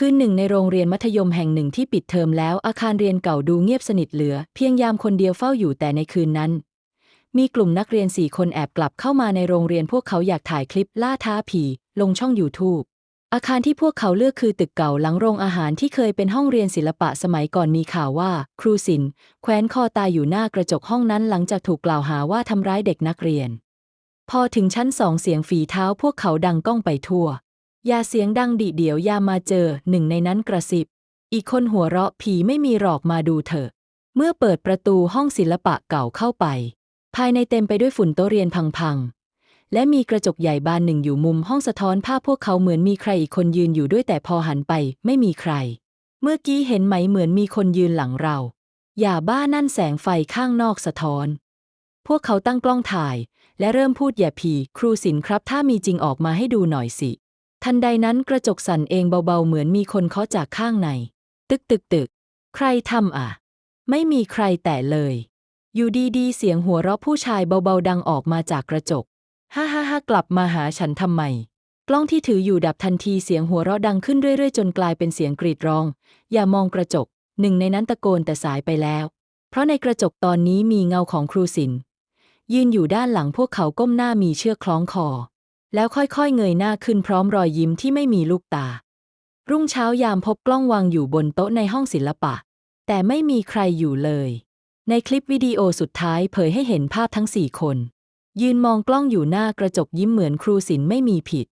คืนหนึ่งในโรงเรียนมัธยมแห่งหนึ่งที่ปิดเทอมแล้วอาคารเรียนเก่าดูเงียบสนิทเหลือ เพียงยามคนเดียวเฝ้าอยู่แต่ในคืนนั้น มีกลุ่มนักเรียนสี่คนแอบกลับเข้ามาในโรงเรียนพวกเขาอยากถ่ายคลิปล่าท้าผี ลงช่อง YouTube อาคารที่พวกเขาเลือกคือตึกเก่าหลังโรงอาหารที่เคยเป็นห้องเรียนศิลปะสมัยก่อนมีข่าวว่า ครูศิลป์แขวนคอตายอยู่หน้ากระจกห้องนั้นหลังจากถูกกล่าวหาว่าทำร้ายเด็กนักเรียน พอถึงชั้นสองเสียงฝีเท้าพวกเขาดังก้องไปทั่ว อย่าเสียงดังดิเดี๋ยวยามาเจอ หนึ่งในนั้นกระซิบ อีกคนหัวเราะผีไม่มีหรอกมาดูเถอะ เมื่อเปิดประตูห้องศิลปะเก่าเข้าไป ภายในเต็มไปด้วยฝุ่นโต๊ะเรียนพังๆ และมีกระจกใหญ่บานหนึ่งอยู่มุมห้องสะท้อนภาพพวกเขาเหมือนมีใครอีกคนยืนอยู่ด้วยแต่พอหันไปไม่มีใคร เมื่อกี้เห็นไหมเหมือนมีคนยืนหลังเรา อย่าบ้านั่นแสงไฟข้างนอกสะท้อน พวกเขาตั้งกล้องถ่าย และเริ่มพูดอย่าผีครูศิลป์ครับ ถ้ามีจริงออกมาให้ดูหน่อยสิ ทันใดนั้นกระจกสั่นเองเบาๆเหมือนมีคนเคาะจากข้างใน ตึกตึกตึก ใครทำอะ ไม่มีใครแตะเลย อยู่ดีๆ เสียงหัวเราะผู้ชายเบาๆดังออกมาจากกระจก ฮ่าฮ่าฮ่ากลับมาหาฉันทำไม กล้องที่ถืออยู่ดับทันทีเสียงหัวเราะดังขึ้นเรื่อยๆ จนกลายเป็นเสียงกรีดร้อง อย่ามองกระจก หนึ่งในนั้นตะโกนแต่สายไปแล้ว เพราะในกระจกตอนนี้มีเงาของครูศิลยืนอยู่ด้านหลังพวกเขาก้มหน้ามีเชือกคล้องคอ แล้วค่อยๆ เงยหน้าขึ้นพร้อมรอยยิ้มที่ไม่มีลูกตา รุ่งเช้ายามพบกล้องวางอยู่บนโต๊ะในห้องศิลปะ แต่ไม่มีใครอยู่เลย ในคลิปวิดีโอสุดท้ายเผยให้เห็นภาพทั้งสี่คน ยืนมองกล้องอยู่หน้ากระจกยิ้มเหมือนครูศิลป์ไม่มีผิด